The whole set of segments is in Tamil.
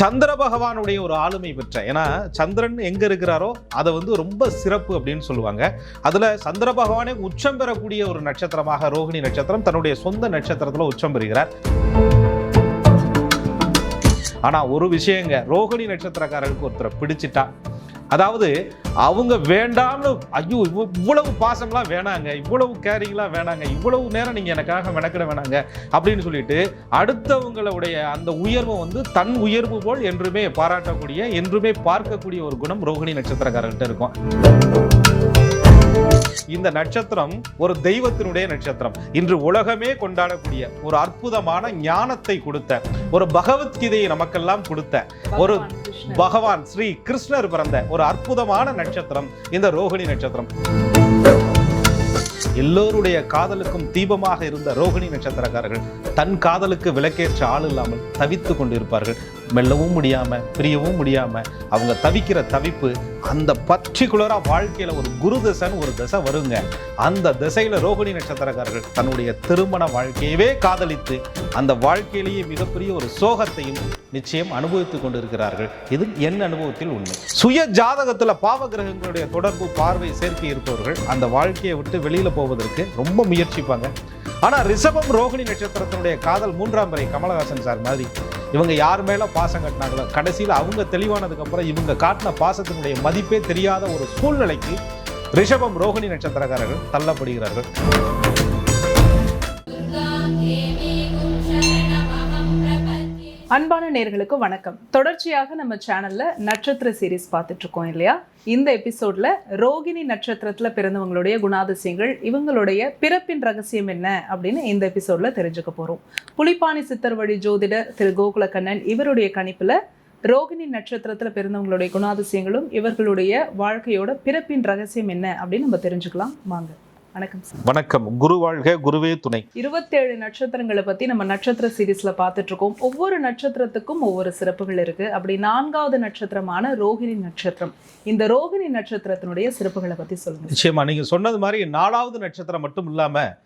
சந்திர பகவானுடைய ஒரு ஆளுமை பெற்ற. ஏன்னா சந்திரன் எங்க இருக்கிறாரோ அதை வந்து ரொம்ப சிறப்பு அப்படின்னு சொல்லுவாங்க. அதுல சந்திர பகவானே உச்சம் பெறக்கூடிய ஒரு நட்சத்திரமாக ரோஹிணி நட்சத்திரம் தன்னுடைய சொந்த நட்சத்திரத்துல உச்சம் பெறுகிறார். ஆனா ஒரு விஷயங்க ரோகிணி நட்சத்திரக்காரருக்கு ஒருத்தரை பிடிச்சிட்டா அதாவது அவங்க வேண்டாம்னு ஐயோ இவ்வளவு பாசம்லாம் வேணாங்க இவ்வளவு கேரிங்லாம் வேணாங்க இவ்வளவு நேரம் நீங்கள் எனக்காக மெனக்கிட வேணாங்க அப்படின்னு சொல்லிட்டு அடுத்தவங்களுடைய அந்த உயர்வை வந்து தன் உயர்வு போல் என்றுமே பாராட்டக்கூடிய என்றுமே பார்க்கக்கூடிய ஒரு குணம் ரோகிணி நட்சத்திரக்காரர்கிட்ட இருக்கும். இந்த நட்சத்திரம் ஒரு தெய்வத்தினுடைய நட்சத்திரம். இன்று உலகமே கொண்டாடக்கூடிய ஒரு அற்புதமான ஞானத்தை கொடுத்த ஒரு பகவத்கீதையை நமக்கெல்லாம் கொடுத்த ஒரு பகவான் ஸ்ரீ கிருஷ்ணர் பிறந்த ஒரு அற்புதமான நட்சத்திரம் இந்த ரோகிணி நட்சத்திரம். எல்லோருடைய காதலுக்கும் தீபமாக இருந்த ரோகிணி நட்சத்திரக்காரர்கள் தன் காதலுக்கு விளக்கேற்ற ஆள் இல்லாமல் தவித்து கொண்டிருப்பார்கள். மெல்லவும் முடியாமல் பிரியவும் முடியாமல் அவங்க தவிக்கிற தவிப்பு அந்த பர்டிகுலராக வாழ்க்கையில் ஒரு குரு தசைன்னு ஒரு தசை வருங்க. அந்த திசையில் ரோகிணி நட்சத்திரக்காரர்கள் தன்னுடைய திருமண வாழ்க்கையவே காதலித்து அந்த வாழ்க்கையிலேயே மிகப்பெரிய ஒரு சோகத்தையும் நிச்சயம் அனுபவித்துக் கொண்டிருக்கிறார்கள். இது என் அனுபவத்தில் உண்மை. சுய ஜாதகத்தில் பாவ கிரகங்களுடைய தொடர்பு பார்வை சேர்க்கை இருப்பவர்கள் அந்த வாழ்க்கையை விட்டு வெளியில் போவதற்கு ரொம்ப முயற்சிப்பாங்க. ஆனால் ரிஷபம் ரோகிணி நட்சத்திரத்தினுடைய காதல் மூன்றாம் முறை கமலஹாசன் சார் மாதிரி இவங்க யார் மேல பாசம் கட்டினாங்களோ கடைசியில் அவங்க தெளிவானதுக்கு அப்புறம் இவங்க காட்டின பாசத்தினுடைய மதிப்பே தெரியாத ஒரு சூழ்நிலைக்கு ரிஷபம் ரோகிணி நட்சத்திரக்காரர்கள் தள்ளப்படுகிறார்கள். அன்பான நேர்களுக்கு வணக்கம். தொடர்ச்சியாக நம்ம சேனல்ல நட்சத்திர சீரிஸ் பார்த்துட்டு இருக்கோம் இல்லையா? இந்த எபிசோட்ல ரோகிணி நட்சத்திரத்துல பிறந்தவங்களுடைய குணாதிசயங்கள் இவங்களுடைய பிறப்பின் ரகசியம் என்ன அப்படின்னு இந்த எபிசோட்ல தெரிஞ்சுக்க போறோம். புலிப்பாணி சித்தர் வழி ஜோதிடர் திரு கோகுலக்கண்ணன் இவருடைய கணிப்புல ரோகிணி நட்சத்திரத்துல பிறந்தவங்களுடைய குணாதிசயங்களும் இவர்களுடைய வாழ்க்கையோட பிறப்பின் ரகசியம் என்ன அப்படின்னு நம்ம தெரிஞ்சுக்கலாம். வாங்க. வணக்கம் வணக்கம். குரு வாழ்க குருவே துணை. இருபத்தேழு நட்சத்திரங்களை பத்தி நம்ம நட்சத்திர சீரீஸ்ல பார்த்துட்டு இருக்கோம். ஒவ்வொரு நட்சத்திரத்துக்கும் ஒவ்வொரு சிறப்புகள் இருக்கு. அப்படி நான்காவது நட்சத்திரமான ரோகிணி நட்சத்திரம். இந்த ரோகிணி நட்சத்திரத்தினுடைய சிறப்புகளை பத்தி சொல்லுங்க நிச்சயமா நீங்க சொன்னது மாதிரி நாலாவது நட்சத்திரம் மட்டும் இல்லாம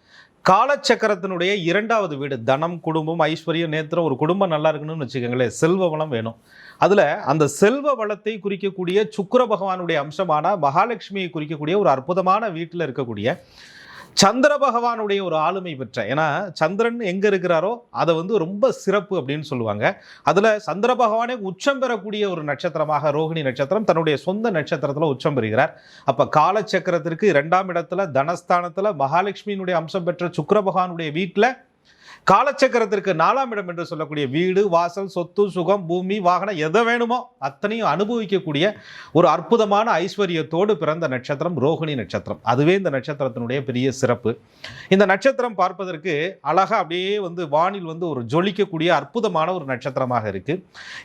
காலச்சக்கரத்தினுடைய இரண்டாவது வீடு தனம் குடும்பம் ஐஸ்வர்யம் நேத்திரம் ஒரு குடும்பம் நல்லா இருக்கணும்னு வச்சுக்கோங்களேன் செல்வ வளம் வேணும். அதில் அந்த செல்வ வளத்தை குறிக்கக்கூடிய சுக்கிர பகவானுடைய அம்சமான மகாலட்சுமியை குறிக்கக்கூடிய ஒரு அற்புதமான வீட்டில் இருக்கக்கூடிய சந்திர பகவானுடைய ஒரு ஆளுமை பெற்ற. ஏன்னா சந்திரன் எங்க இருக்கிறாரோ அதை வந்து ரொம்ப சிறப்பு அப்படின்னு சொல்லுவாங்க. அதுல சந்திர பகவானே உச்சம் பெறக்கூடிய ஒரு நட்சத்திரமாக ரோகிணி நட்சத்திரம் தன்னுடைய சொந்த நட்சத்திரத்துல உச்சம் பெறுகிறார். அப்ப காலச்சக்கரத்திற்கு இரண்டாம் இடத்துல தனஸ்தானத்துல மகாலட்சுமியினுடைய அம்சம் பெற்ற சுக்கர பகவானுடைய வீட்டில் காலச்சக்கரத்திற்கு நாலாம் இடம் என்று சொல்லக்கூடிய வீடு வாசல் சொத்து சுகம் பூமி வாகனம் எதை வேணுமோ அத்தனையும் அனுபவிக்கக்கூடிய ஒரு அற்புதமான ஐஸ்வர்யத்தோடு பிறந்த நட்சத்திரம் ரோகிணி நட்சத்திரம். அதுவே இந்த நட்சத்திரத்தினுடைய பெரிய சிறப்பு. இந்த நட்சத்திரம் பார்ப்பதற்கு அழகா அப்படியே வந்து வானில் வந்து ஒரு ஜொலிக்கக்கூடிய அற்புதமான ஒரு நட்சத்திரமாக இருக்கு.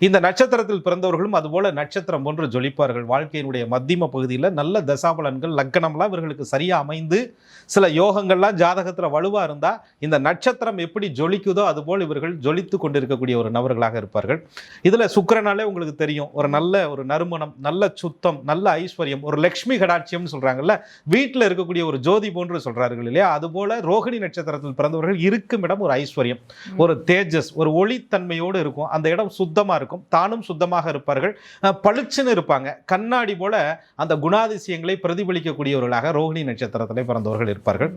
இந்த நட்சத்திரத்தில் பிறந்தவர்களும் அதுபோல் நட்சத்திரம் போன்று ஜொலிப்பார்கள். வாழ்க்கையினுடைய மத்தியம பகுதியில் நல்ல தசாபலன்கள் லக்கணம்லாம் இவர்களுக்கு சரியா அமைந்து சில யோகங்கள்லாம் ஜாதகத்தில் வலுவாக இருந்தால் இந்த நட்சத்திரம் எப்படி ஜொலிக்குதோ அதுபோல் இவர்கள் ஜொலித்து கொண்டிருக்கக்கூடிய ஒரு நபர்களாக இருப்பார்கள். இதுல சுக்கிரனாலே உங்களுக்கு தெரியும் ஒரு நல்ல ஒரு நறுமணம் நல்ல சுத்தம் நல்ல ஐஸ்வர்யம் ஒரு லக்ஷ்மி கடாட்சியம்னு சொல்றாங்கல்ல வீட்டில் இருக்கக்கூடிய ஒரு ஜோதி போன்று சொல்றார்கள் இல்லையா? அதுபோல ரோகிணி நட்சத்திரத்தில் பிறந்தவர்கள் இருக்கும் இடம் ஒரு ஐஸ்வர்யம் ஒரு தேஜஸ் ஒரு ஒளித்தன்மையோடு இருக்கும் அந்த இடம் சுத்தமா இருக்கும் தானும் சுத்தமாக இருப்பார்கள். பளிச்சுன்னு இருப்பாங்க. கண்ணாடி போல அந்த குணாதிசயங்களை பிரதிபலிக்கக்கூடியவர்களாக ரோகிணி நட்சத்திரத்திலே பிறந்தவர்கள் இருப்பார்கள்.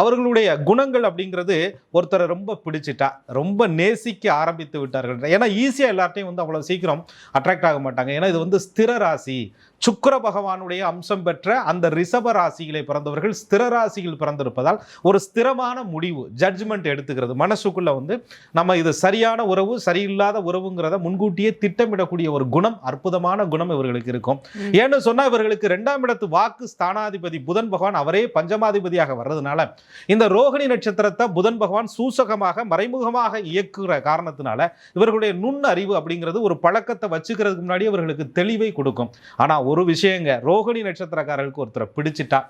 அவர்களுடைய குணங்கள் அப்படிங்கிறது ஒருத்தரை ரொம்ப பிடிச்சிட்டா ரொம்ப நேசிக்க ஆரம்பித்து விட்டார்கள். ஏன்னா ஈஸியா எல்லார்ட்டையும் வந்து அவ்வளவு சீக்கிரம் அட்ராக்ட் ஆக மாட்டாங்க. ஏன்னா இது வந்து ஸ்திர ராசி. சுக்கிர பகவானுடைய அம்சம் பெற்ற அந்த ரிஷப ராசியிலே பிறந்தவர்கள் ஸ்திர ராசியில் பிறந்திருப்பதால் ஒரு ஸ்திரமான முடிவு ஜட்ஜ்மெண்ட் எடுத்துக்கிறது. மனசுக்குள்ள வந்து நம்ம இது சரியான உறவு சரியில்லாத உறவுங்கிறத முன்கூட்டியே திட்டமிடக்கூடிய ஒரு குணம் அற்புதமான குணம் இவர்களுக்கு இருக்கும். ஏன்னு சொன்னா இவர்களுக்கு இரண்டாம் இடத்து வாக்கு ஸ்தானாதிபதி புதன் பகவான் அவரே பஞ்சமாதிபதியாக வர்றதுனால இந்த ரோகிணி நட்சத்திரத்தை புதன் பகவான் சூசகமாக மறைமுகமாக இயக்குகிற காரணத்தினால இவர்களுடைய நுண் அறிவு அப்படிங்கிறது ஒரு பழக்கத்தை வச்சுக்கிறதுக்கு முன்னாடி இவர்களுக்கு தெளிவை கொடுக்கும். ஆனா ஒரு விஷயங்க ரோகிணி நட்சத்திரக்காரர்களுக்கு ஒருத்தரை பிடிச்சிட்டா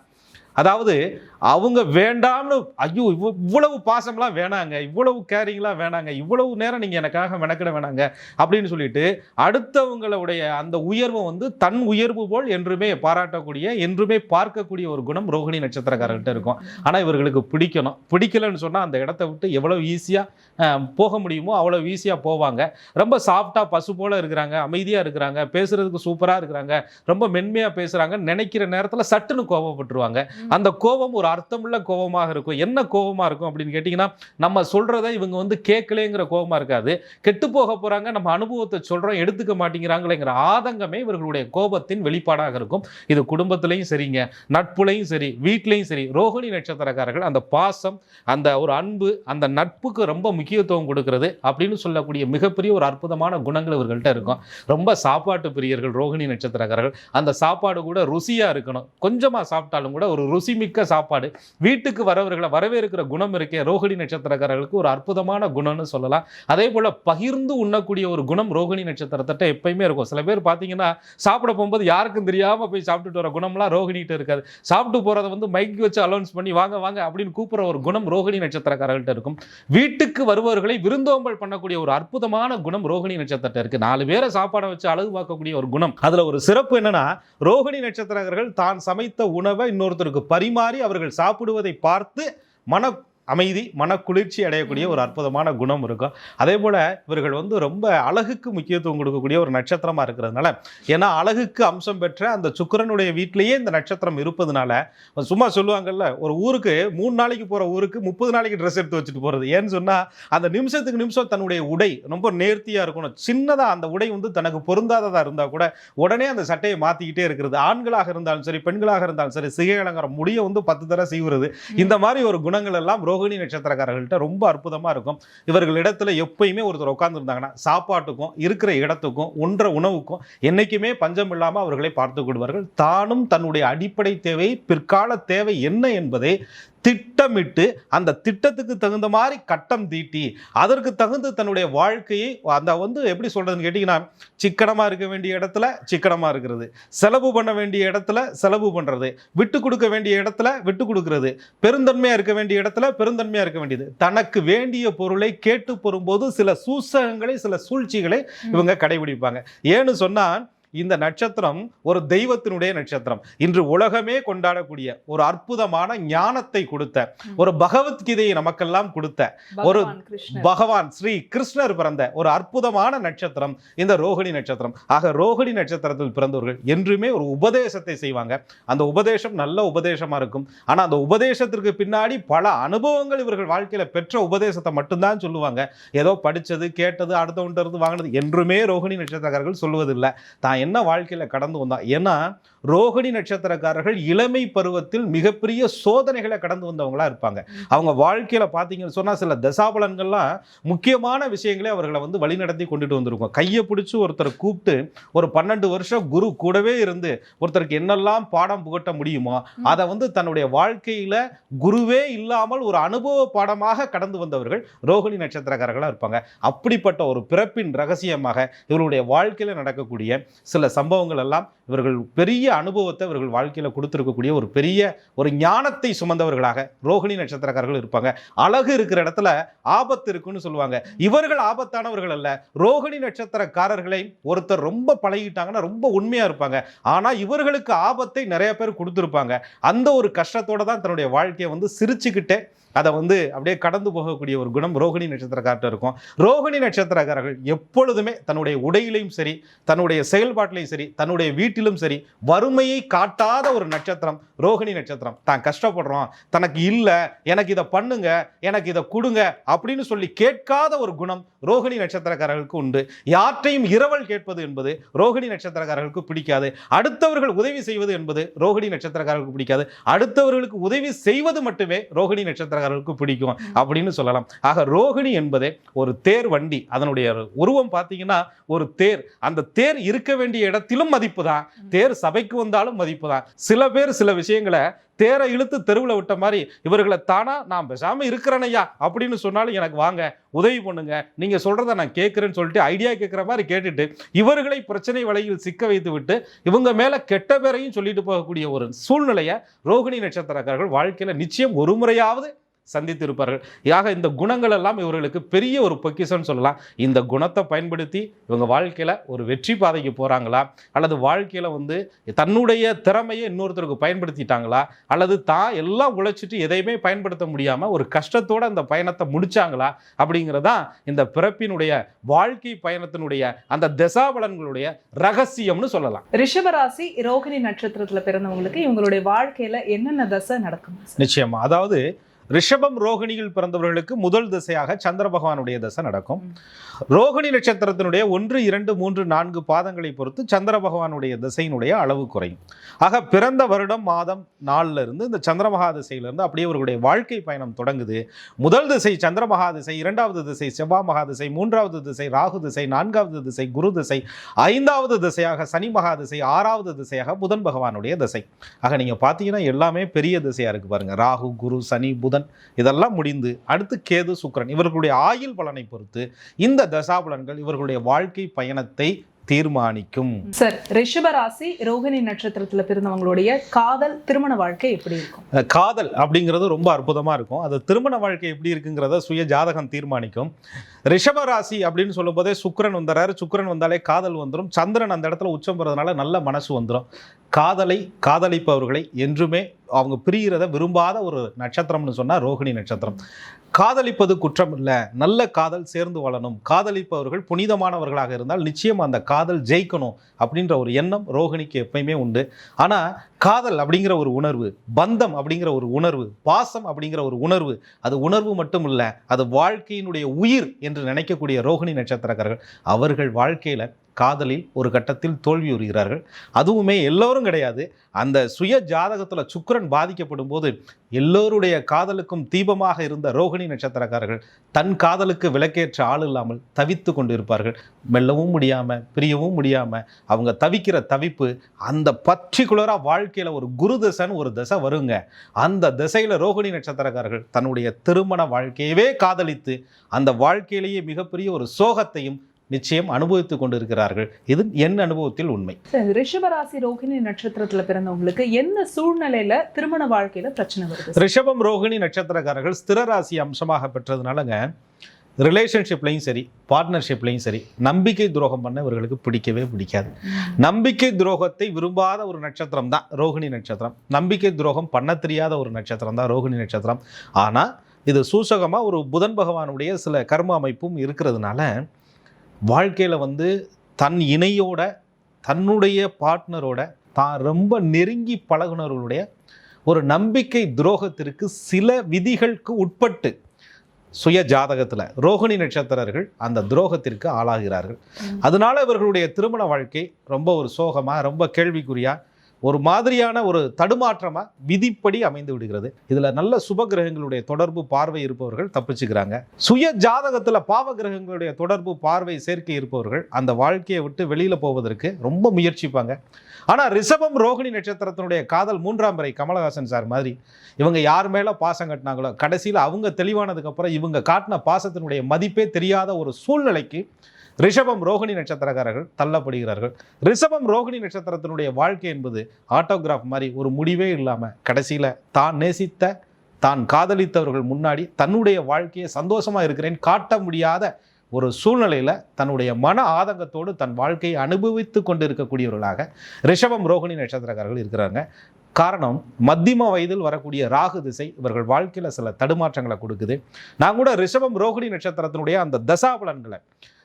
அதாவது அவங்க வேண்டாம்னு ஐயோ இவ்வளோ இவ்வளவு பாசம்லாம் வேணாங்க இவ்வளவு கேரிங்லாம் வேணாங்க இவ்வளவு நேரம் நீங்கள் எனக்காக மெனக்கிட வேணாங்க அப்படின்னு சொல்லிட்டு அடுத்தவங்களுடைய அந்த உயர்வை வந்து தன் உயர்வு போல் என்றுமே பாராட்டக்கூடிய என்றுமே பார்க்கக்கூடிய ஒரு குணம் ரோகிணி நட்சத்திரக்காரர்கிட்ட இருக்கும். ஆனால் இவர்களுக்கு பிடிக்கணும். பிடிக்கலன்னு சொன்னால் அந்த இடத்த விட்டு எவ்வளோ ஈஸியாக போக முடியுமோ அவ்வளோ ஈஸியாக போவாங்க. ரொம்ப சாஃப்டாக பசு போல் இருக்கிறாங்க அமைதியாக இருக்கிறாங்க பேசுகிறதுக்கு சூப்பராக இருக்கிறாங்க ரொம்ப மென்மையாக பேசுகிறாங்க நினைக்கிற நேரத்தில் சட்டுன்னு கோபப்பட்டுருவாங்க. அந்த கோபம் ஒரு அர்த்தமுள்ள கோபமாக இருக்கும். என்ன கோபமாக இருக்கும் அப்படின்னு கேட்டிங்கன்னா நம்ம சொல்கிறத இவங்க வந்து கேட்கலேங்கிற கோபமாக இருக்காது. கெட்டு போக போகிறாங்க நம்ம அனுபவத்தை சொல்கிறோம் எடுத்துக்க மாட்டேங்கிறாங்களேங்கிற ஆதங்கமே இவர்களுடைய கோபத்தின் வெளிப்பாடாக இருக்கும். இது குடும்பத்திலையும் சரிங்க நட்புலையும் சரி வீட்லேயும் சரி ரோஹிணி நட்சத்திரக்காரர்கள் அந்த பாசம் அந்த ஒரு அன்பு அந்த நட்புக்கு ரொம்ப முக்கியத்துவம் கொடுக்கறது அப்படின்னு சொல்லக்கூடிய மிகப்பெரிய ஒரு அற்புதமான குணங்கள் இவர்கள்ட்ட இருக்கும். ரொம்ப சாப்பாட்டு பிரியர்கள் ரோகிணி நட்சத்திரக்காரர்கள். அந்த சாப்பாடு கூட ருசியாக இருக்கணும். கொஞ்சமாக சாப்பிட்டாலும் கூட ஒரு ருசிமிக்க சாப்பாடு. வீட்டுக்கு வரவர்களை வரவேற்கிற குணம் இருக்கே ரோஹிணி நட்சத்திரக்காரர்களுக்கு ஒரு அற்புதமான குணம்னு சொல்லலாம். அதே போல் பகிர்ந்து உண்ணக்கூடிய ஒரு குணம் ரோஹிணி நட்சத்திரத்திட்ட எப்பயுமே இருக்கும். சில பேர் பார்த்தீங்கன்னா சாப்பிட போகும்போது யாருக்கும் தெரியாமல் போய் சாப்பிட்டுட்டு வர குணம்லாம் ரோஹிணிகிட்ட இருக்காது. சாப்பிட்டு போகிறத வந்து மைக் வச்சு அலௌன்ஸ் பண்ணி வாங்க வாங்க அப்படின்னு கூப்பிட்ற ஒரு குணம் ரோஹிணி நட்சத்திரக்காரர்கள்ட்ட இருக்கும். வீட்டுக்கு வருபவர்களை விருந்தோம்பல் பண்ணக்கூடிய ஒரு அற்புதமான குணம் ரோஹிணி நட்சத்திரத்தை இருக்கு. நாலு பேரை சாப்பாடை வச்சு அழகு பார்க்கக்கூடிய ஒரு குணம். அதுல ஒரு சிறப்பு என்னன்னா ரோஹிணி நட்சத்திரக்காரர்கள் தான் சமைத்த உணவை இன்னொருத்தருக்கு பரிமாறி அவர்கள் சாப்பிடுவதை பார்த்து மன அமைதி மனக்குளிர்ச்சி அடையக்கூடிய ஒரு அற்புதமான குணம் இருக்கும். அதே போல் இவர்கள் வந்து ரொம்ப அழகுக்கு முக்கியத்துவம் கொடுக்கக்கூடிய ஒரு நட்சத்திரமாக இருக்கிறதுனால ஏன்னா அழகுக்கு அம்சம் பெற்ற அந்த சுக்கிரனுடைய வீட்டிலேயே இந்த நட்சத்திரம் இருப்பதுனால சும்மா சொல்லுவாங்கல்ல ஒரு ஊருக்கு மூணு நாளைக்கு போகிற ஊருக்கு முப்பது நாளைக்கு ட்ரெஸ் எடுத்து வச்சுட்டு போகிறது ஏன்னு சொன்னால் அந்த நிமிஷத்துக்கு நிமிஷம் தன்னுடைய உடை ரொம்ப நேர்த்தியாக இருக்கணும். சின்னதாக அந்த உடை வந்து தனக்கு பொருந்தாததாக இருந்தால் கூட உடனே அந்த சட்டையை மாற்றிக்கிட்டே இருக்கிறது. ஆண்களாக இருந்தாலும் சரி பெண்களாக இருந்தாலும் சரி சிகை அலங்காரம் முடிய வந்து பத்து தடவை செய்வது இந்த மாதிரி ஒரு குணங்கள் எல்லாம் ரோகிணி நட்சத்திரக்காரர்கள்ட்ட ரொம்ப அற்புதமா இருக்கும். இவர்களிடத்துல எப்பயுமே ஒருத்தர் உட்காந்துருந்தாங்கன்னா சாப்பாட்டுக்கும் இருக்கிற இடத்துக்கும் உன்ற உணவுக்கும் என்னைக்குமே பஞ்சம் இல்லாமல் அவர்களை பார்த்துக் கொள்வார்கள். தானும் தன்னுடைய அடிப்படை தேவை பிற்கால தேவை என்ன என்பதை திட்டமிட்டு அந்த திட்டத்துக்கு தகுந்த மாதிரி கட்டம் தீட்டி அதற்கு தகுந்த தன்னுடைய வாழ்க்கையை அந்த வந்து எப்படி சொல்றதுன்னு கேட்டிங்கன்னா சிக்கனமாக இருக்க வேண்டிய இடத்துல சிக்கனமாக இருக்கிறது. செலவு பண்ண வேண்டிய இடத்துல செலவு பண்ணுறது விட்டு கொடுக்க வேண்டிய இடத்துல விட்டு கொடுக்கறது. பெருந்தன்மையாக இருக்க வேண்டிய இடத்துல பெருந்தன்மையாக இருக்க வேண்டியது. தனக்கு வேண்டிய பொருளை கேட்டு பெறும்போது சில சூசகங்களை சில சூழ்ச்சிகளை இவங்க கடைபிடிப்பாங்க. ஏன்னு சொன்னால் இந்த நட்சத்திரம் ஒரு தெய்வத்தினுடைய நட்சத்திரம். இன்று உலகமே கொண்டாடக்கூடிய ஒரு அற்புதமான ஞானத்தை கொடுத்த ஒரு பகவத்கீதையை நமக்கெல்லாம் கொடுத்த ஒரு பகவான் ஸ்ரீ கிருஷ்ணர் பிறந்த ஒரு அற்புதமான நட்சத்திரம் இந்த ரோகிணி நட்சத்திரம். ஆக ரோகிணி நட்சத்திரத்தில் பிறந்தவர்கள் என்றுமே ஒரு உபதேசத்தை செய்வாங்க. அந்த உபதேசம் நல்ல உபதேசமா இருக்கும். ஆனா அந்த உபதேசத்திற்கு பின்னாடி பல அனுபவங்கள் இவர்கள் வாழ்க்கையில பெற்ற உபதேசத்தை மட்டும்தான் சொல்லுவாங்க. ஏதோ படிச்சது கேட்டது அடுத்தவன்ட்ட இருந்து வாங்கினது என்றுமே ரோகிணி நட்சத்திரக்காரர்கள் சொல்லுவதில்லை. தான் என்ன வாழ்க்கையில் கடந்து வந்தான் ஏன்னா ரோகிணி நட்சத்திரக்காரர்கள் இளமை பருவத்தில் மிகப்பெரிய சோதனைகளை கடந்து வந்தவங்களா இருப்பாங்க. அவங்க வாழ்க்கையில பார்த்தீங்கன்னு சொன்னா சில தசாபலன்கள்லாம் முக்கியமான விஷயங்களே அவர்களை வந்து வழிநடத்தி கொண்டுட்டு வந்திருக்கும். கையை பிடிச்சி ஒருத்தரை கூப்பிட்டு ஒரு பன்னெண்டு வருஷம் குரு கூடவே இருந்து ஒருத்தருக்கு என்னெல்லாம் பாடம் புகட்ட முடியுமோ அதை வந்து தன்னுடைய வாழ்க்கையில குருவே இல்லாமல் ஒரு அனுபவ பாடமாக கடந்து வந்தவர்கள் ரோகிணி நட்சத்திரக்காரர்களாக இருப்பாங்க. அப்படிப்பட்ட ஒரு பிறப்பின் ரகசியமாக இவருடைய வாழ்க்கையில நடக்கக்கூடிய சில சம்பவங்கள் எல்லாம் இவர்கள் பெரிய அனுபவத்தை இவர்கள் வாழ்க்கையில் கொடுத்துருக்கக்கூடிய ஒரு பெரிய ஒரு ஞானத்தை சுமந்தவர்களாக ரோகிணி நட்சத்திரக்காரர்கள் இருப்பாங்க. அழகு இருக்கிற இடத்துல ஆபத்து இருக்குன்னு சொல்லுவாங்க. இவர்கள் ஆபத்தானவர்கள் அல்ல. ரோகிணி நட்சத்திரக்காரர்களை ஒருத்தர் ரொம்ப பழகிட்டாங்கன்னா ரொம்ப உண்மையாக இருப்பாங்க. ஆனால் இவர்களுக்கு ஆபத்தை நிறைய பேர் கொடுத்துருப்பாங்க. அந்த ஒரு கஷ்டத்தோடு தான் தன்னுடைய வாழ்க்கையை வந்து சிரிச்சுக்கிட்டே அதை வந்து அப்படியே கடந்து போகக்கூடிய ஒரு குணம் ரோகிணி நட்சத்திரக்கார்ட்ட இருக்கும். ரோகிணி நட்சத்திரக்காரர்கள் எப்பொழுதுமே தன்னுடைய உடையிலையும் சரி தன்னுடைய செயல்பாட்டிலையும் சரி தன்னுடைய வீட்டிலும் சரி வறுமையை காட்டாத ஒரு நட்சத்திரம் ரோகிணி நட்சத்திரம். தான் கஷ்டப்படுறோம். தனக்கு இல்லை எனக்கு இதை பண்ணுங்க எனக்கு இதை கொடுங்க அப்படின்னு சொல்லி கேட்காத ஒரு குணம் ரோகிணி நட்சத்திரக்காரர்களுக்கு உண்டு. யாற்றையும் இரவல் கேட்பது என்பது ரோகிணி நட்சத்திரக்காரர்களுக்கு பிடிக்காது. அடுத்தவர்கள் உதவி செய்வது என்பது ரோகிணி நட்சத்திரக்காரர்களுக்கு பிடிக்காது. அடுத்தவர்களுக்கு உதவி செய்வது மட்டுமே ரோகிணி நட்சத்திரக்காரர்களுக்கு பிடிக்கும் அப்படின்னு சொல்லலாம். ஆக ரோகிணி என்பதே ஒரு தேர் வண்டி. அதனுடைய உருவம் பார்த்தீங்கன்னா ஒரு தேர். அந்த தேர் இருக்க வேண்டிய இடத்திலும் மதிப்பு தான். தேர் சபைக்கு வந்தாலும் மதிப்பு தான். சில பேர் சில விஷயங்களை தேரை இழுத்து தெருவில் விட்ட மாதிரி இவர்களை தானா நான் பேசாம இருக்கிறேனையா அப்படின்னு சொன்னாலும் எனக்கு வாங்க உதவி பண்ணுங்க. நீங்க சொல்றத நான் கேட்கிறேன்னு சொல்லிட்டு ஐடியா கேட்குற மாதிரி கேட்டுட்டு இவர்களை பிரச்சனை வலையில் சிக்க வைத்து விட்டு இவங்க மேல கெட்ட பேரையும் சொல்லிட்டு போகக்கூடிய ஒரு சூழ்நிலையை ரோகிணி நட்சத்திரக்காரர்கள் வாழ்க்கையில நிச்சயம் ஒரு முறையாவது சந்தித்து இருப்பார்கள் யாக இந்த குணங்கள் எல்லாம் இவர்களுக்கு பெரிய ஒரு பொக்கிஷம்னு சொல்லலாம். இந்த குணத்தை பயன்படுத்தி இவங்க வாழ்க்கையில ஒரு வெற்றி பாதைக்கு போறாங்களா? அல்லது வாழ்க்கையில வந்து தன்னுடைய திறமையை இன்னொருத்தருக்கு பயன்படுத்திட்டாங்களா? அல்லது தான் எல்லாம் உழைச்சிட்டு எதையுமே பயன்படுத்த முடியாம ஒரு கஷ்டத்தோட அந்த பயணத்தை முடிச்சாங்களா? அப்படிங்கிறதான் இந்த பிறப்பினுடைய வாழ்க்கை பயணத்தினுடைய அந்த தசாபலன்களுடைய ரகசியம்னு சொல்லலாம். ரிஷபராசி ரோகிணி நட்சத்திரத்துல பிறந்தவங்களுக்கு இவங்களுடைய வாழ்க்கையில என்னென்ன தசை நடக்கும் நிச்சயமா. அதாவது ரிஷபம் ரோகிணியில் பிறந்தவர்களுக்கு முதல் திசையாக சந்திர பகவானுடைய தசை நடக்கும். ரோகிணி நட்சத்திரத்தினுடைய ஒன்று இரண்டு மூன்று நான்கு பாதங்களை பொறுத்து சந்திர பகவானுடைய திசையினுடைய அளவு குறையும். ஆக பிறந்த வருடம் மாதம் நாள்ல இருந்து இந்த சந்திரமகா திசையிலிருந்து அப்படியே அவர்களுடைய வாழ்க்கை பயணம் தொடங்குது. முதல் திசை சந்திரமகா திசை இரண்டாவது திசை செவ்வாய் மகா திசை மூன்றாவது திசை ராகு திசை நான்காவது திசை குரு திசை ஐந்தாவது திசையாக சனி மகா திசை ஆறாவது திசையாக புதன் பகவானுடைய திசை. ஆக நீங்க பார்த்தீங்கன்னா எல்லாமே பெரிய திசையா இருக்கு பாருங்க. ராகு குரு சனி புதன் இதெல்லாம் முடிந்து அடுத்து கேது சுக்கிரன். இவர்களுடைய ஆயுள் பலனை பொறுத்து இந்த தசாபலன்கள் இவர்களுடைய வாழ்க்கை பயணத்தை தீர்மானிக்கும். சார் ரிஷபராசி ரோகிணி நட்சத்திரத்துல பிறந்தவங்களுடைய காதல் திருமண வாழ்க்கை எப்படி இருக்கும்? காதல் அப்படிங்கிறது ரொம்ப அற்புதமாக இருக்கும். அது திருமண வாழ்க்கை எப்படி இருக்குங்கிறத சுய ஜாதகம் தீர்மானிக்கும். ரிஷப ராசி அப்படின்னு சொல்லும்போதே சுக்கிரன் வந்துடுறாரு சுக்கிரன் வந்தாலே காதல் வந்துடும் சந்திரன் அந்த இடத்துல உச்சம் பெறதுனால நல்ல மனசு வந்துடும் காதலை காதலிப்பவர்களை என்றுமே அவங்க பிரிகிறத விரும்பாத ஒரு நட்சத்திரம்னு சொன்னால் ரோகிணி நட்சத்திரம். காதலிப்பது குற்றம் இல்லை. நல்ல காதல் சேர்ந்து வாழணும் காதலிப்பவர்கள் புனிதமானவர்களாக இருந்தால் நிச்சயம் அந்த காதல் ஜெயிக்கணும் அப்படின்ற ஒரு எண்ணம் ரோகிணிக்கு எப்பயுமே உண்டு. ஆனால் காதல் அப்படிங்கிற ஒரு உணர்வு பந்தம் அப்படிங்கிற ஒரு உணர்வு பாசம் அப்படிங்கிற ஒரு உணர்வு அது உணர்வு மட்டும் இல்லை அது வாழ்க்கையினுடைய உயிர் என்று நினைக்கக்கூடிய ரோகிணி நட்சத்திரக்காரர்கள் அவர்கள் வாழ்க்கையில் காதலில் ஒரு கட்டத்தில் தோல்வியுறுகிறார்கள் அதுவுமே எல்லோரும் கிடையாது. அந்த சுய ஜாதகத்தில் சுக்கரன் பாதிக்கப்படும் போது எல்லோருடைய காதலுக்கும் தீபமாக இருந்த ரோஹிணி நட்சத்திரக்காரர்கள் தன் காதலுக்கு விளக்கேற்ற ஆள் இல்லாமல் தவித்து கொண்டிருப்பார்கள். மெல்லவும் முடியாமல் பிரியவும் முடியாமல் அவங்க தவிக்கிற தவிப்பு அந்த பர்டிகுலராக வாழ்க்கையில் ஒரு குரு தசைன்னு ஒரு தசை வருங்க. அந்த திசையில் ரோஹிணி நட்சத்திரக்காரர்கள் தன்னுடைய திருமண வாழ்க்கையவே காதலித்து அந்த வாழ்க்கையிலேயே மிகப்பெரிய ஒரு சோகத்தையும் நிச்சயம் அனுபவித்துக் கொண்டிருக்கிறார்கள். இது என் அனுபவத்தில் உண்மை. ரிஷபராசி ரோகிணி நட்சத்திரத்துல பிறந்தவங்களுக்கு எந்த சூழ்நிலையில திருமண வாழ்க்கையில பிரச்சனை வருது? ரிஷபம் ரோகிணி நட்சத்திரக்காரர்கள் ஸ்திர ராசி அம்சமாக பெற்றதுனாலங்க ரிலேஷன்ஷிப்லையும் சரி பார்ட்னர்ஷிப்லையும் சரி நம்பிக்கை துரோகம் பண்ண இவர்களுக்கு பிடிக்கவே பிடிக்காது. நம்பிக்கை துரோகத்தை விரும்பாத ஒரு நட்சத்திரம் தான் ரோகிணி நட்சத்திரம். நம்பிக்கை துரோகம் பண்ண தெரியாத ஒரு நட்சத்திரம் தான் ரோகிணி நட்சத்திரம். ஆனால் இது சூசகமாக ஒரு புதன் பகவானுடைய சில கர்ம அமைப்பும் இருக்கிறதுனால வாழ்க்கையில் வந்து தன் இணையோட தன்னுடைய பார்ட்னரோட தான் ரொம்ப நெருங்கி பழகுனவர்களுடைய ஒரு நம்பிக்கை துரோகத்திற்கு சில விதிகளுக்கு உட்பட்டு சுய ஜாதகத்தில் ரோகிணி நட்சத்திரர்கள் அந்த துரோகத்திற்கு ஆளாகிறார்கள். அதனால இவர்களுடைய திருமண வாழ்க்கை ரொம்ப ஒரு சோகமா ரொம்ப கேள்விக்குறியா ஒரு மாதிரியான ஒரு தடுமாற்றமாக விதிப்படி அமைந்து விடுகிறது. இதில் நல்ல சுப கிரகங்களுடைய தொடர்பு பார்வை இருப்பவர்கள் தப்பிச்சுக்கிறாங்க. சுய ஜாதகத்தில் பாவ கிரகங்களுடைய தொடர்பு பார்வை சேர்க்கை இருப்பவர்கள் அந்த வாழ்க்கையை விட்டு வெளியில் போவதற்கு ரொம்ப முயற்சிப்பாங்க. ஆனால் ரிஷபம் ரோகிணி நட்சத்திரத்தினுடைய காதல் மூன்றாம் பிறை கமலஹாசன் சார் மாதிரி இவங்க யார் மேலே பாசம் கட்டினாங்களோ கடைசியில் அவங்க தெளிவானதுக்கப்புறம் இவங்க காட்டின பாசத்தினுடைய மதிப்பே தெரியாத ஒரு சூழ்நிலைக்கு ரிஷபம் ரோகிணி நட்சத்திரக்காரர்கள் தள்ளப்படுகிறார்கள். ரிஷபம் ரோகிணி நட்சத்திரத்தினுடைய வாழ்க்கை என்பது ஆட்டோகிராஃப் மாதிரி ஒரு முடிவே இல்லாமல் கடைசியில் தான் நேசித்த தான் காதலித்தவர்கள் முன்னாடி தன்னுடைய வாழ்க்கையை சந்தோஷமாக இருக்கிறேன் காட்ட முடியாத ஒரு சூழ்நிலையில் தன்னுடைய மன ஆதங்கத்தோடு தன் வாழ்க்கையை அனுபவித்து கொண்டு இருக்கக்கூடியவர்களாக ரிஷபம் ரோகிணி நட்சத்திரக்காரர்கள் இருக்கிறாங்க. காரணம் மத்தியம வயதில் வரக்கூடிய ராகு திசை இவர்கள் வாழ்க்கையில் சில தடுமாற்றங்களை கொடுக்குது. நான் கூட ரிஷபம் ரோகிணி நட்சத்திரத்தினுடைய அந்த தசாபலன்களை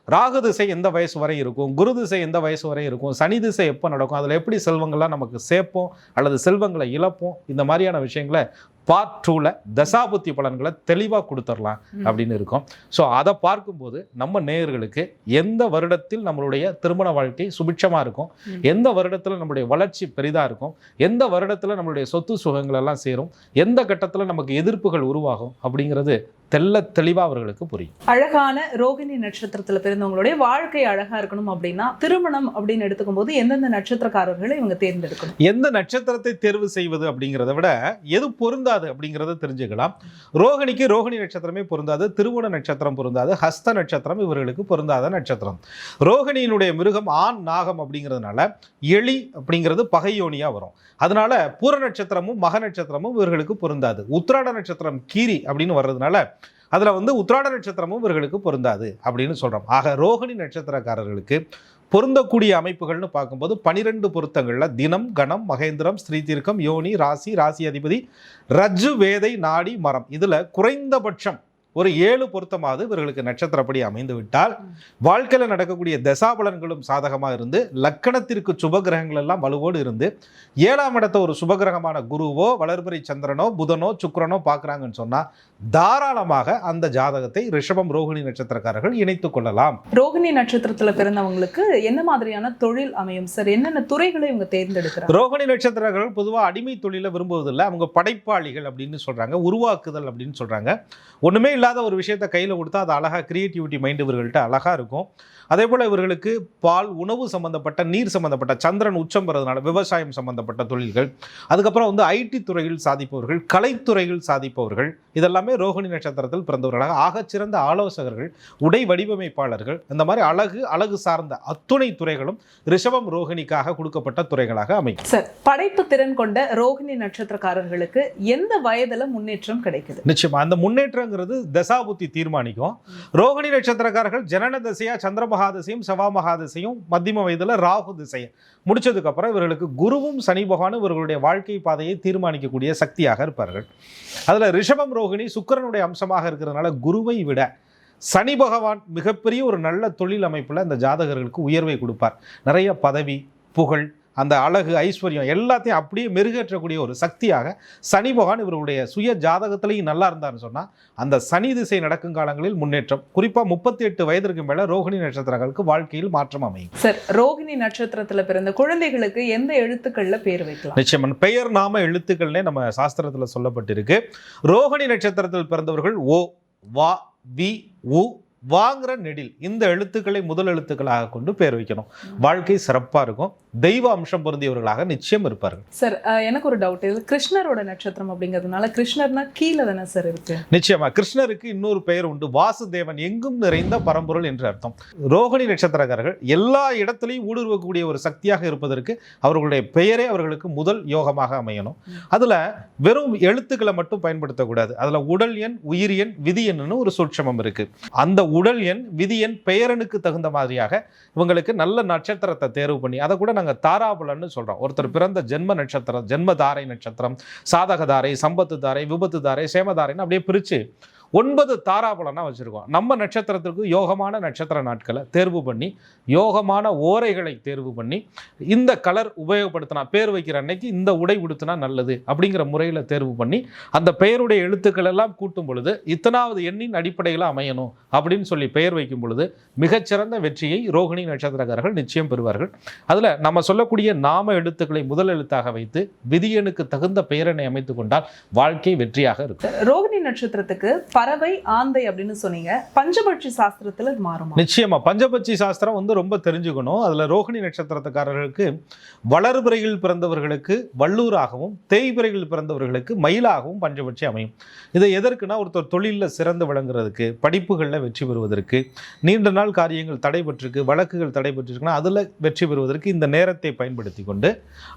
ராகு திசை எந்த வயசு வரை இருக்கும்? குரு திசை எந்த வயசு வரை இருக்கும்? சனி திசை எப்போ நடக்கும்? அதில் எப்படி செல்வங்கள்லாம் நமக்கு சேர்ப்போம்? அல்லது செல்வங்களை இழப்போம்? இந்த மாதிரியான விஷயங்களை பார்ட் டூவில் தசாபுத்தி பலன்களை தெளிவாக கொடுத்துடலாம். அப்படின்னு இருக்கோம். ஸோ அதை பார்க்கும்போது நம்ம நேயர்களுக்கு எந்த வருடத்தில் நம்மளுடைய திருமண வாழ்க்கை சுபிட்சமாக இருக்கும். எந்த வருடத்தில் நம்மளுடைய வளர்ச்சி பெரிதாக இருக்கும்? எந்த வருடத்தில் நம்மளுடைய சொத்து சுகங்கள் எல்லாம் சேரும்? எந்த கட்டத்தில் நமக்கு எதிர்ப்புகள் உருவாகும்? அப்படிங்கிறது தெள்ள தெளிவாக அவர்களுக்கு புரியும். அழகான ரோகிணி நட்சத்திரத்துல பிறந்தவங்களுடைய வாழ்க்கை அழகா இருக்கணும் அப்படின்னா திருமணம் அப்படின்னு எடுத்துக்கும் போது எந்தெந்த நட்சத்திரக்காரர்களை இவங்க தேர்ந்தெடுக்கணும்? எந்த நட்சத்திரத்தை தேர்வு செய்வது அப்படிங்கிறத விட எது பொருந்தாது அப்படிங்கிறத தெரிஞ்சுக்கலாம். ரோகிணிக்கு ரோகிணி நட்சத்திரமே பொருந்தாது திருவோண நட்சத்திரம் பொருந்தாது ஹஸ்த நட்சத்திரம் இவர்களுக்கு பொருந்தாத நட்சத்திரம். ரோகிணியினுடைய மிருகம் ஆண் நாகம் அப்படிங்கிறதுனால எலி அப்படிங்கிறது பகையோனியா வரும். அதனால பூர நட்சத்திரமும் மக நட்சத்திரமும் இவர்களுக்கு பொருந்தாது. உத்திராட நட்சத்திரம் கீரி அப்படின்னு வர்றதுனால அதுல வந்து உத்திராட நட்சத்திரமும் இவர்களுக்கு பொருந்தாது அப்படின்னு சொல்றோம். ஆக ரோகிணி நட்சத்திரக்காரர்களுக்கு பொருந்தக்கூடிய அமைப்புகள்னு பார்க்கும்போது பனிரெண்டு பொருத்தங்களில் தினம் கணம் மகேந்திரம் ஸ்ரீதீர்க்கம் யோனி ராசி ராசி அதிபதி ரஜ்ஜு வேதை நாடி மரம். இதில் குறைந்தபட்சம் ஒரு ஏழு பொருத்தமாவது இவர்களுக்கு நட்சத்திரப்படி அமைந்து விட்டால் வாழ்க்கையில் நடக்கக்கூடிய தசாபலன்களும் சாதகமாக இருந்து லக்கணத்திற்கு சுபகிரகங்கள் எல்லாம் வலுவோடு இருந்து ஏழாம் இடத்த ஒரு சுபகிரகமான குருவோ வளர்பிறை சந்திரனோ புதனோ சுக்கிரனோ பார்க்குறாங்கன்னு சொன்னால் தாராளமாக அந்த ஜாதகத்தை ரிஷபம் ரோகிணி நட்சத்திரக்காரர்கள் இணைத்துக் கொள்ளலாம். ரோகிணி நட்சத்திரத்துல பிறந்தவங்களுக்கு என்ன மாதிரியான தொழில் அமையும்? சார் என்னென்ன துறைகளை இவங்க தேர்ந்தெடுக்கிறாங்க? ரோகிணி நட்சத்திரங்கள் பொதுவாக அடிமை தொழிலை விரும்புவதில்லை. அவங்க படைப்பாளிகள் அப்படின்னு சொல்றாங்க உருவாக்குதல் அப்படின்னு சொல்றாங்க. ஒண்ணுமே இல்லாத ஒரு விஷயத்தை கையில கொடுத்தா அது அழகா கிரியேட்டிவிட்டி மைண்ட் இவர்கள்ட்ட அழகா இருக்கும். அதே போல இவர்களுக்கு பால் உணவு சம்பந்தப்பட்ட நீர் சம்பந்தப்பட்ட சந்திரன் உச்சம் பெறதுனால விவசாயம் சம்பந்தப்பட்ட தொழில்கள் அதுக்கப்புறம் வந்து ஐடி துறையில் சாதிப்பவர்கள் கலைத்துறையில் சாதிப்பவர்கள் இதெல்லாமே ரோகிணி நட்சத்திரத்தில் பிறந்தவர்களாக ஆகச்சிறந்த ஆலோசகர்கள் உடை வடிவமைப்பாளர்கள் இந்த மாதிரி அழகு அழகு சார்ந்த அத்துணை துறைகளும் ரிஷபம் ரோகிணிக்காக கொடுக்கப்பட்ட துறைகளாக அமையும். சார் படைப்பு திறன் கொண்ட ரோகிணி நட்சத்திரக்காரர்களுக்கு எந்த வயதுல முன்னேற்றம் கிடைக்குது? நிச்சயமா அந்த முன்னேற்றங்கிறது தசாபுத்தி தீர்மானிக்கும். ரோகிணி நட்சத்திரக்காரர்கள் ஜனன திசையா சந்திர மகாதிசையும் செவ்வா மகாதிசையும் மத்தியம வயதில் ராகு திசையை முடிச்சதுக்கப்புறம் இவர்களுக்கு குருவும் சனி பகவானும் இவர்களுடைய வாழ்க்கை பாதையை தீர்மானிக்கக்கூடிய சக்தியாக இருப்பார்கள். அதில் ரிஷபம் ரோகிணி சுக்கிரனுடைய அம்சமாக இருக்கிறதுனால குருவை விட சனி பகவான் மிகப்பெரிய ஒரு நல்ல தொழில் அமைப்பில் இந்த ஜாதகர்களுக்கு உயர்வை கொடுப்பார். நிறைய பதவி புகழ் அந்த அழகு ஐஸ்வர்யம் எல்லாத்தையும் அப்படியே மெருகேற்றக்கூடிய ஒரு சக்தியாக சனி பகவான் இவருடைய சுய ஜாதகத்திலையும் நல்லா இருந்தார்னு சொன்னா அந்த சனி திசை நடக்கும் காலங்களில் முன்னேற்றம். குறிப்பா முப்பத்தி எட்டு வயதிற்கு மேல ரோகிணி நட்சத்திரங்களுக்கு வாழ்க்கையில் மாற்றம் அமையும். சார் ரோகிணி நட்சத்திரத்துல பிறந்த குழந்தைகளுக்கு எந்த எழுத்துக்கள்ல பேர் வைக்கலாம்? நிச்சயமன் பெயர் நாம எழுத்துக்கள்னே நம்ம சாஸ்திரத்துல சொல்லப்பட்டிருக்கு. ரோகிணி நட்சத்திரத்தில் பிறந்தவர்கள் ஓ வா வி உ வாங்குற நெடில் இந்த எழுத்துக்களை முதல் எழுத்துக்களாக கொண்டு பேர் வைக்கணும். வாழ்க்கை சிறப்பா இருக்கும். தெய்வ அம்சம் பொருந்தியவர்களாக நிச்சயம் இருப்பார்கள். சார் எனக்கு ஒரு டவுட் இது கிருஷ்ணரோட நட்சத்திரம் அப்படிங்கிறதுனால கிருஷ்ணர்னா கீழே தானே சார் இருக்கு? நிச்சயமா. கிருஷ்ணருக்கு இன்னொரு பெயர் உண்டு. வாசுதேவன் எங்கும் நிறைந்த பரம்பொருள் என்று அர்த்தம். ரோகிணி நட்சத்திரக்காரர்கள் எல்லா இடத்திலையும் ஊடுருவக்கூடிய ஒரு சக்தியாக இருப்பதற்கு அவர்களுடைய பெயரே அவர்களுக்கு முதல் யோகமாக அமையணும். அதுல வெறும் எழுத்துக்களை மட்டும் பயன்படுத்தக்கூடாது. அதுல உடல் எண் உயிர் எண் விதி எண்ணுன்னு ஒரு சூட்சமம் இருக்கு. அந்த உடல் எண் விதி எண் பெயரனுக்கு தகுந்த மாதிரியாக இவங்களுக்கு நல்ல நட்சத்திரத்தை தேர்வு பண்ணி அதை கூட நாங்க தாராபலன்னு சொல்றோம். ஒருத்தர் பிறந்த ஜென்ம நட்சத்திரம் ஜென்ம தாரை நட்சத்திரம் சாதக தாரை சம்பத்து தாரை விபத்து தாரை சேமதாரைன்னு அப்படியே பிரிச்சு ஒன்பது தாராபலனாக வச்சுருக்கோம். நம்ம நட்சத்திரத்திற்கு யோகமான நட்சத்திர நாட்களை தேர்வு பண்ணி யோகமான ஓரைகளை தேர்வு பண்ணி இந்த கலர் உபயோகப்படுத்தினா பேர் வைக்கிற அன்னைக்கு இந்த உடை உடுத்தினா நல்லது அப்படிங்கிற முறையில் தேர்வு பண்ணி அந்த பெயருடைய எழுத்துக்கள் எல்லாம் கூட்டும் பொழுது இத்தனாவது எண்ணின் அடிப்படையில் அமையணும் அப்படின்னு சொல்லி பெயர் வைக்கும் பொழுது மிகச்சிறந்த வெற்றியை ரோகிணி நட்சத்திரக்காரர்கள் நிச்சயம் பெறுவார்கள். அதில் நம்ம சொல்லக்கூடிய நாம எழுத்துக்களை முதல் எழுத்தாக வைத்து விதியனுக்கு தகுந்த பெயரனை அமைத்து கொண்டால் வாழ்க்கை வெற்றியாக இருக்கும். ரோகிணி நட்சத்திரத்துக்கு பறவை ஆந்தை அப்படின்னு சொன்னீங்க. பஞ்சபட்சி சாஸ்திரத்துல இது நிச்சயமா. பஞ்சபட்சி சாஸ்திரம் வந்து ரொம்ப தெரிஞ்சுக்கணும். அதுல ரோஹிணி நட்சத்திரத்துக்காரர்களுக்கு வளர்பிறையில் பிறந்தவர்களுக்கு வள்ளூராகவும் தேய்பிறையில் பிறந்தவர்களுக்கு மயிலாகவும் பஞ்சபட்சி அமையும். இதை எதற்குனா ஒருத்தர் தொழிலில் சிறந்து விளங்குறதுக்கு படிப்புகளில் வெற்றி பெறுவதற்கு நீண்ட நாள் காரியங்கள் தடைபட்டிருக்கு வழக்குகள் தடைபட்டிருக்குன்னா அதில் வெற்றி பெறுவதற்கு இந்த நேரத்தை பயன்படுத்தி கொண்டு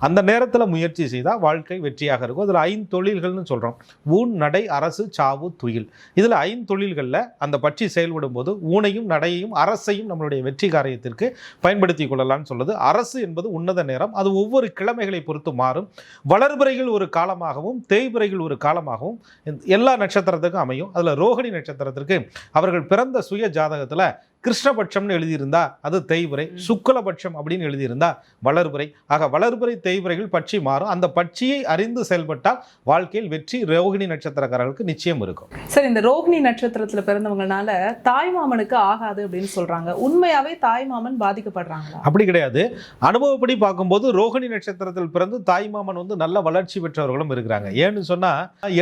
அந்த நேரத்தில் முயற்சி செய்தால் வாழ்க்கை வெற்றியாக இருக்கும். அதில் ஐந்து தொழில்கள்னு சொல்கிறோம் ஊன் நடை அரசு சாவு துயில். இதில் ஐந்தொழில்களில் அந்த பட்சி செயல்படும் போது ஊனையும் நடையையும் அரசையும் நம்மளுடைய வெற்றி காரியத்திற்கு பயன்படுத்தி கொள்ளலாம்னு சொல்லுது. அரசு என்பது உன்னத நேரம். அது ஒவ்வொரு கிழமைகளை பொறுத்து மாறும். வளர்பிறைகள் ஒரு காலமாகவும் தேய்பிறைகள் ஒரு காலமாகவும் எல்லா நட்சத்திரத்துக்கும் அமையும். அதில் ரோஹிணி நட்சத்திரத்திற்கு அவர்கள் பிறந்த சுய ஜாதகத்தில் கிருஷ்ணபட்சம்னு எழுதியிருந்தா அது தேய்பிறை சுக்லபட்சம் அப்படின்னு எழுதியிருந்தா வளர்பிறை. ஆக வளர்பிறை தேய்பிறைகள் பட்சி மாறும். அந்த பட்சியை அறிந்து செயல்பட்டால் வாழ்க்கையில் வெற்றி ரோகிணி நட்சத்திரக்காரர்களுக்கு நிச்சயம் இருக்கும். சார் இந்த ரோகிணி நட்சத்திரத்துல பிறந்தவங்கனால தாய்மாமனுக்கு ஆகாது அப்படின்னு சொல்றாங்க. உண்மையாவே தாய்மாமன் பாதிக்கப்படுறாங்களா? அப்படி கிடையாது. அனுபவப்படி பார்க்கும்போது ரோகிணி நட்சத்திரத்தில் பிறந்து தாய்மாமன் வந்து நல்ல வளர்ச்சி பெற்றவர்களும் இருக்கிறாங்க. ஏன்னு சொன்னா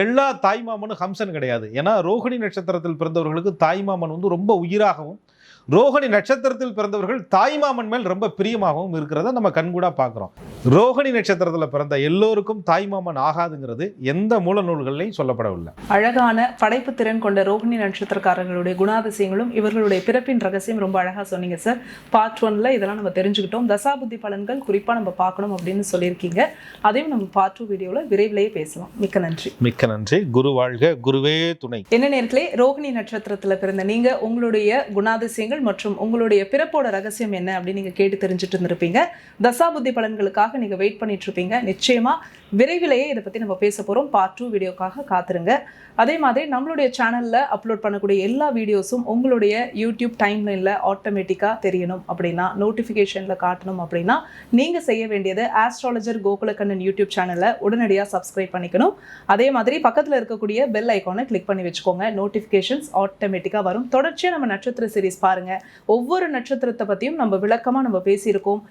எல்லா தாய்மாமனும் ஹம்சன் கிடையாது. ஏன்னா ரோகிணி நட்சத்திரத்தில் பிறந்தவர்களுக்கு தாய்மாமன் வந்து ரொம்ப உயிராகவும் ரோகிணி நட்சத்திரத்தில் பிறந்தவர்கள் தாய்மாமன் மேல் ரொம்ப பிரியமாகவும் இருக்கிறத நம்ம கண்கூடா பார்க்குறோம். ரோகிணி நட்சத்திரத்தில் பிறந்த எல்லோருக்கும் தாய்மாமன் ஆகாதுங்கிறது எந்த மூல நூல்கள்லையும் சொல்லப்படவில்லை. அழகான படைப்பு திறன் கொண்ட ரோகிணி நட்சத்திரக்காரர்களுடைய குணாதிசயங்களும் இவர்களுடைய பிறப்பின் ரகசியம் ரொம்ப அழகா சொன்னீங்க சார் பார்ட் ஒன்ல இதெல்லாம் நம்ம தெரிஞ்சுக்கிட்டோம். தசாபுத்தி பலன்கள் குறிப்பா நம்ம பார்க்கணும் அப்படின்னு சொல்லியிருக்கீங்க. அதையும் நம்ம பார்ட் டூ வீடியோல விரைவிலேயே பேசலாம். மிக்க நன்றி. மிக்க நன்றி. குரு வாழ்க குருவே துணை. என்ன நேரத்திலே ரோகிணி நட்சத்திரத்துல பிறந்த நீங்க உங்களுடைய குணாதிசயங்கள் மற்றும் உங்களுடைய பிறப்போட ரகசியம் என்ன அப்படின்னு நீங்க கேட்டு தெரிஞ்சுட்டு இருந்திருப்பீங்க. தசாபுத்தி பலன்களுக்காக நீங்க வெயிட் பண்ணிட்டு இருப்பீங்க. நிச்சயமா விரைவிலேயே இதை பற்றி நம்ம பேச போகிறோம் பார்ட் டூ வீடியோக்காக காத்துருங்க. அதே மாதிரி நம்மளுடைய சேனலில் அப்லோட் பண்ணக்கூடிய எல்லா வீடியோஸும் உங்களுடைய யூடியூப் டைம்லைனில் ஆட்டோமேட்டிக்காக தெரியணும் அப்படின்னா நோட்டிஃபிகேஷனில் காட்டணும் அப்படின்னா நீங்கள் செய்ய வேண்டியது ஆஸ்ட்ராலஜர் கோகுலக்கண்ணன் யூடியூப் சேனலை உடனடியாக சப்ஸ்கிரைப் பண்ணிக்கணும். அதே மாதிரி பக்கத்தில் இருக்கக்கூடிய பெல் ஐக்கானை கிளிக் பண்ணி வச்சுக்கோங்க. நோட்டிஃபிகேஷன்ஸ் ஆட்டோமேட்டிக்காக வரும். தொடர்ச்சியாக நம்ம நட்சத்திர சீரீஸ் பாருங்கள் ஒவ்வொரு நட்சத்திரத்தை பற்றியும் நம்ம விளக்கமாக நம்ம பேசியிருக்கோம்.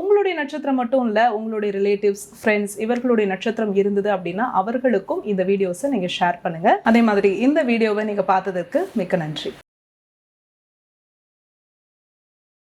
உங்களுடைய நட்சத்திரம் மட்டும் இல்லை உங்களுடைய ரிலேட்டிவ்ஸ் ஃப்ரெண்ட்ஸ் இவர்களுடைய நட்சத்திரம் இருந்தது அப்படின்னா அவர்களுக்கும் இந்த வீடியோஸை நீங்கள் ஷேர் பண்ணுங்க. அதே மாதிரி இந்த வீடியோவை நீங்கள் பார்த்ததற்கு மிக்க நன்றி.